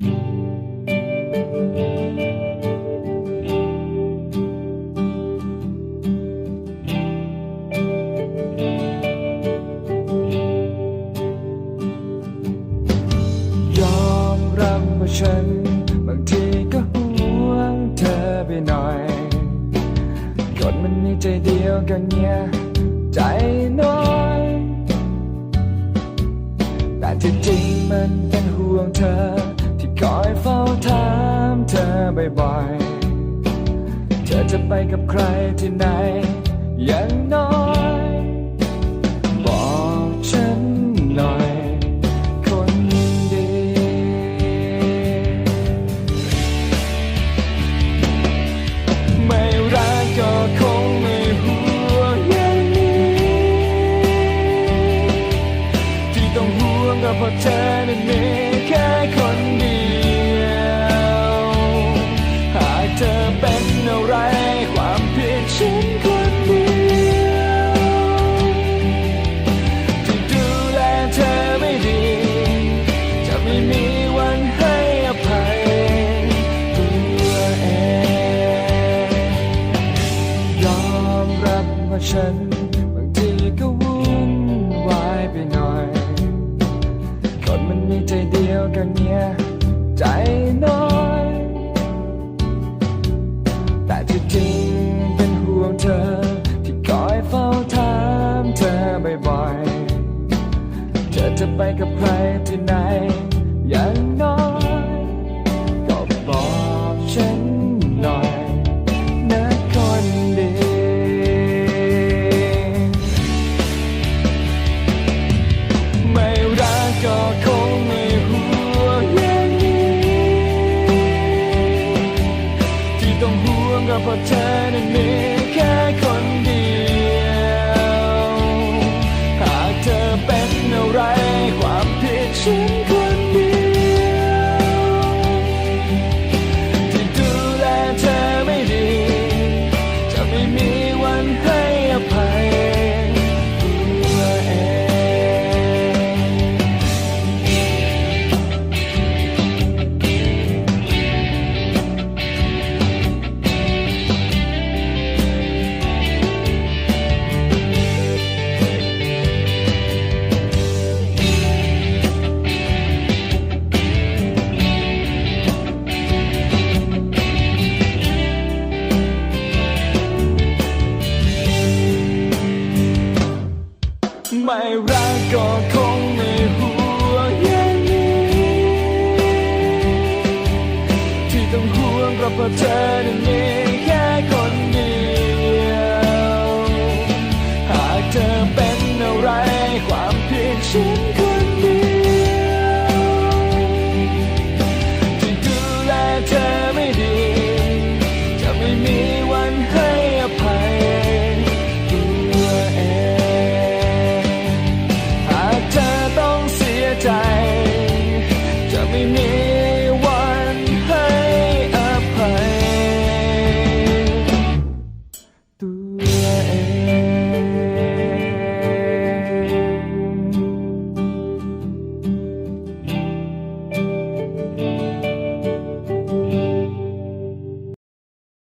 ยอมรับว่าฉัน บางทีก็ห่วงเธอไปหน่อยคนมันมีใจเดียวกันเนี่ยใจน้อย แต่ที่จริงมันเป็นห่วงเธอ บ่อยๆ เธอจะไปกับใครที่ไหน อย่างน้อย บอกฉันหน่อย คนดี ไม่รักก็คงไม่ห่วงอย่างนี้ ที่ต้องห่วงก็เพราะเธอนั้นมี ฉัน บางทีก็วุ่นวายไปหน่อย คนมันมีใจเดียวกันเนี่ยใจน้อย แต่ที่จริงเป็นห่วงเธอ ที่คอยเฝ้าถามเธอบ่อยๆ เธอจะไปกับใครที่ไหนย่าง ห่วงก็ ไม่รักก็คงไม่ห่วงอย่างนี้ที่ต้องห่วงเพราะเธอนั้นมี